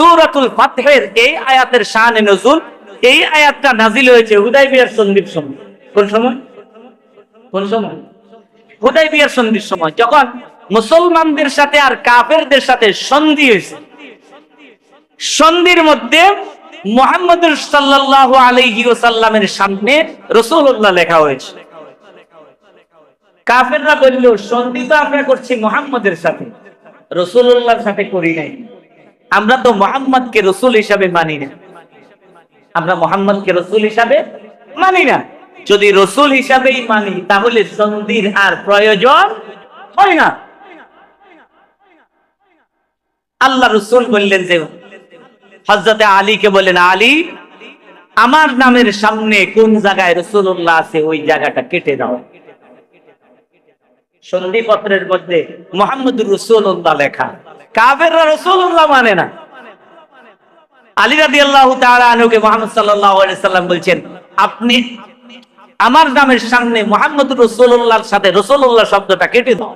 সূরাতুল ফাতহের এই আয়াতের শানে নজুল, এই আয়াতটা নাজিল হয়েছে হুদাইবিয়ার সন্ধির সময়। কোন সময়? কোন সময়? হুদাইবিয়ার সন্ধির সময়, যখন মুসলমানদের সাথে আর কাফেরদের সাথে সন্ধি হয়েছে। সন্ধির মধ্যে মোহাম্মদ সাল্লাল্লাহু আলাইহি ওয়াসাল্লামের সামনে রাসূলুল্লাহ লেখা হয়েছে। কাফেররা বলল, সন্ধি তো আমরা করছি মোহাম্মদের সাথে রসুল্লাহর সাথে করি নাই। আমরা তো মোহাম্মদকে রসুল হিসাবে মানি না। আমরা মোহাম্মদকে রসুল হিসাবে মানি না। যদি রসুল হিসাবেই মানি, তাহলে সন্ধির আর প্রয়োজন হয় না। আল্লাহ রসুল বললেন যে হজরতে আলীকে বলেন, আলী, আমার নামের সামনে কোন জায়গায় রসুল্লাহ আছে, ওই জায়গাটা কেটে দাও। সন্ধিপত্রের মধ্যে মোহাম্মদ রসুল্লাহ লেখা। কাবেররা রসুল্লাহ মানে না। আলী রাদি আল্লাহ আনুকে মোহাম্মদ সাল্লাম বলছেন, আপনি আমার নামের সামনে মোহাম্মদ রসুল্লাহর সাথে রসুল্লাহ শব্দটা কেটে দাও।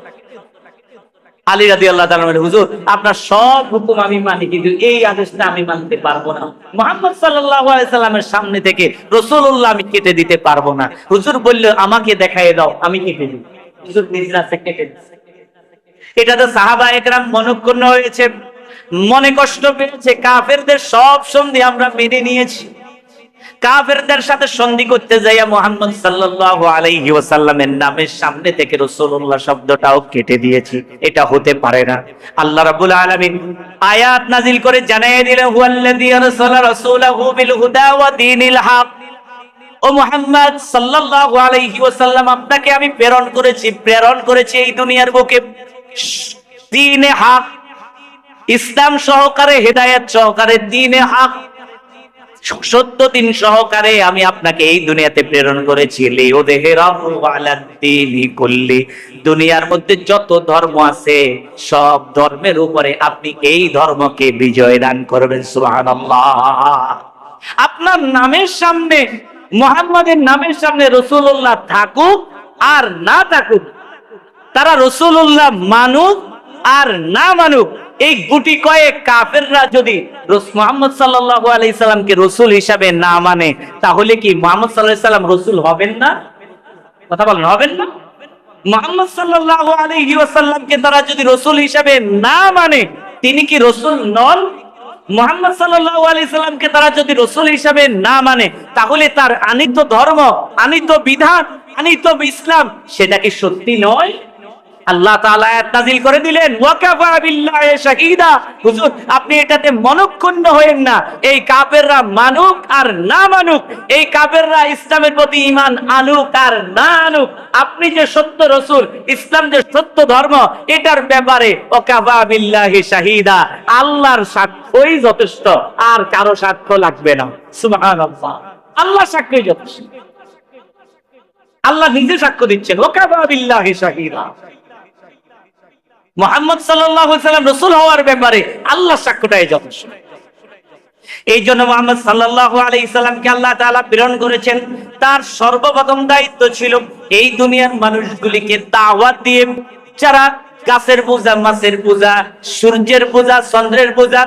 আলী রাদি আল্লাহ হুজুর, আপনার সব হুকুম আমি মানি, কিন্তু এই আদেশটা আমি মানতে পারব না। মোহাম্মদ সাল্লামের সামনে থেকে রসুল্লাহ আমি কেটে দিতে পারব না। হুজুর বলল, আমাকে দেখাই দাও, আমি কেটে দিই। হুজুর নিজরা কেটে দিচ্ছে। এটা তো সাহাবা একরাম মনক্ষুণ্ণ হয়েছে। মনে কষ্ট পেয়েছে, কাফেরদের সব সন্ধি আমরা মেনে নিয়েছি। কাফেরদের সাথে সন্ধি করতে যাইয়া মোহাম্মদ সাল্লাল্লাহু আলাইহি নামের সামনে থেকে রাসূলুল্লাহ শব্দটাও কেটে দিয়েছি। এটা হতে পারে না। আল্লাহ রাব্বুল আলামিন আয়াত নাজিল করে দীনিল হক। ও মোহাম্মদ আলাইহি আপনাকে আমি প্রেরণ করেছি প্রেরণ করেছি এই দুনিয়ার বুকে। দিনে হক। ইসলাম সহকারে, হেদায়েত সহকারে, দিনে হক। সত্য দিন সহকারে আমি আপনাকে এই দুনিয়াতে প্রেরণ করেছি। দুনিয়ার মধ্যে যত ধর্ম আছে, সব ধর্মের উপরে আপনি এই ধর্মকে বিজয় দান করবেন, সুবহানাল্লাহ। আপনার নামের সামনে, মোহাম্মদের নামের সামনে রসুল্লাহ থাকুক আর না থাকুক তারা রসুল্লাহ মানুক আর না মানুক, এই গুটি কয়েক কাফেররা যদি মোহাম্মদ সাল্লাল্লাহু আলাইহি সাল্লামকে রসুল হিসাবে না মানে তাহলে কি মোহাম্মদ সাল্লাল্লাহু সাল্লাম রসুল হবেন না? কথা বলেন, হবেন না? মোহাম্মদ আলাইহি ওয়াসাল্লামকে তারা যদি রসুল হিসাবে না মানে তিনি কি রসুল নন? মোহাম্মদ সাল্লাল্লাহু আলাইহি সাল্লামকে তারা যদি রসুল হিসাবে না মানে তাহলে তার আনিত ধর্ম আনিত বিধান আনিত ইসলাম, সেটা কি সত্যি নয়? আল্লাহ তাআলা করে দিলেন আপনি এটাতে মনক্ষুণ্ণ হয়েন না। এই কাফেররা মানুক আর না মানুক, এই কাফেররা ইসলামের প্রতি ঈমান আনুক আর না আনুক, আপনি যে সত্য রাসূল, ইসলাম যে সত্য ধর্ম, এটার ব্যাপারে ওয়াকাফা বিল্লাহি আল্লাহর সাক্ষ্যই যথেষ্ট, আর কারও সাক্ষ্য লাগবে না। আল্লাহ সাক্ষ্যই যথেষ্ট। আল্লাহ নিজে সাক্ষ্য দিচ্ছেন, ওয়াকাফা বিল্লাহি শাহিদা। মোহাম্মদ সাল্লাম রসুল হওয়ার ব্যাপারে আল্লাহ সাক্ষ্যটাই যথেষ্ট এই জন্য মোহাম্মদ সাল্লাহ আলাইসাল্লামকে আল্লাহ তাআলা প্রেরণ করেছেন। তার সর্বপ্রথম দায়িত্ব ছিল এই দুনিয়ার মানুষগুলিকে দাওয়াত দিয়ে যারা গাছের পূজা, মাছের পূজা, সূর্যের পূজা, চন্দ্রের পূজা,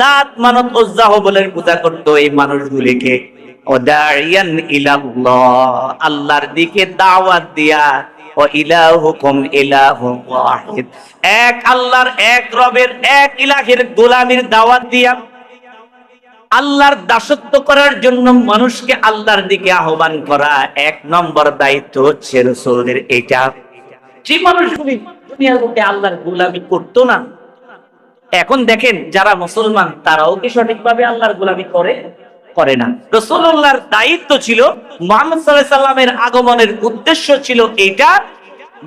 লাত, মানত ওজ্জা হবলের পূজা করতো এই মানুষগুলিকে। আল্লাহর দিকে দাওয়াত দিয়া এক আল্লাহর এক রবের এক ইলাহের গোলামির দাওয়াত দিয়া আল্লাহর দাসত্ব করার জন্য মানুষকে আল্লাহর দিকে আহ্বান করা এক নম্বর দায়িত্ব হচ্ছে রসুলদের এটা। যে মানুষগুলি দুনিয়ার মধ্যে আল্লাহর গোলামি করতো না, এখন দেখেন যারা মুসলমান তারাও কি সঠিকভাবে আল্লাহর গোলামি করে? করে না। রসুল্লাহর দায়িত্ব ছিল, মোহাম্মদ সাল্লাহ সাল্লামের আগমনের উদ্দেশ্য ছিল এটা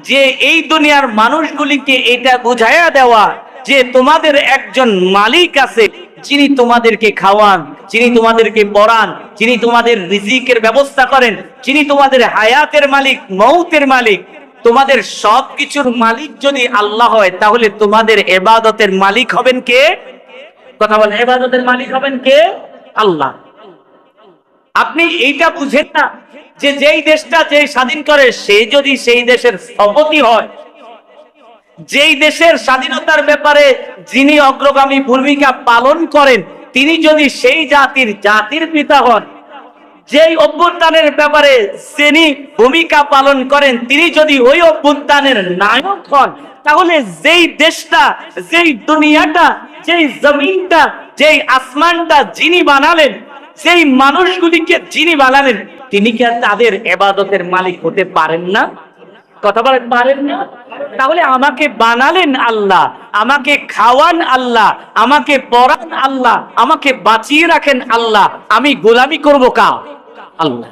যে এই দুনিয়ার মানুষগুলিকে এটা বুঝাইয়া দেওয়া যে তোমাদের একজন মালিক আছে, যিনি তোমাদেরকে খাওয়ান, যিনি তোমাদেরকে পড়ান, যিনি তোমাদের রিজিকের ব্যবস্থা করেন, যিনি তোমাদের হায়াতের মালিক মৌতের মালিক, তোমাদের সব কিছুর মালিক যদি আল্লাহ হয়, তাহলে তোমাদের এবাদতের মালিক হবেন কে? কথা বলেন, এবাদতের মালিক হবেন কে? আল্লাহ। আপনি এইটা বুঝেন না যে যেই দেশটা যে স্বাধীন করে, সে যদি সেই দেশের স্থপতি হয়, যেই দেশের স্বাধীনতার ব্যাপারে যিনি অগ্রগামী ভূমিকা পালন করেন, তিনি যদি সেই জাতির জাতির পিতা হন, যেই অভ্যুত্থানের ব্যাপারে যিনি ভূমিকা পালন করেন, তিনি যদি ওই অভ্যুত্থানের নায়ক হন, তাহলে যেই দেশটা, যেই দুনিয়াটা, যেই জমিনটা, যেই আসমানটা যিনি বানালেন সেই মানুষগুলিকে যিনি বানালেন, তিনি কি আর তাদের এবাদতের মালিক হতে পারেন না? কথা বলেন, পারেন না? তাহলে আমাকে বানালেন আল্লাহ, আমাকে খাওয়ান আল্লাহ, আমাকে পড়ান আল্লাহ, আমাকে বাঁচিয়ে রাখেন আল্লাহ, আমি গোলামি করব কা আল্লাহ।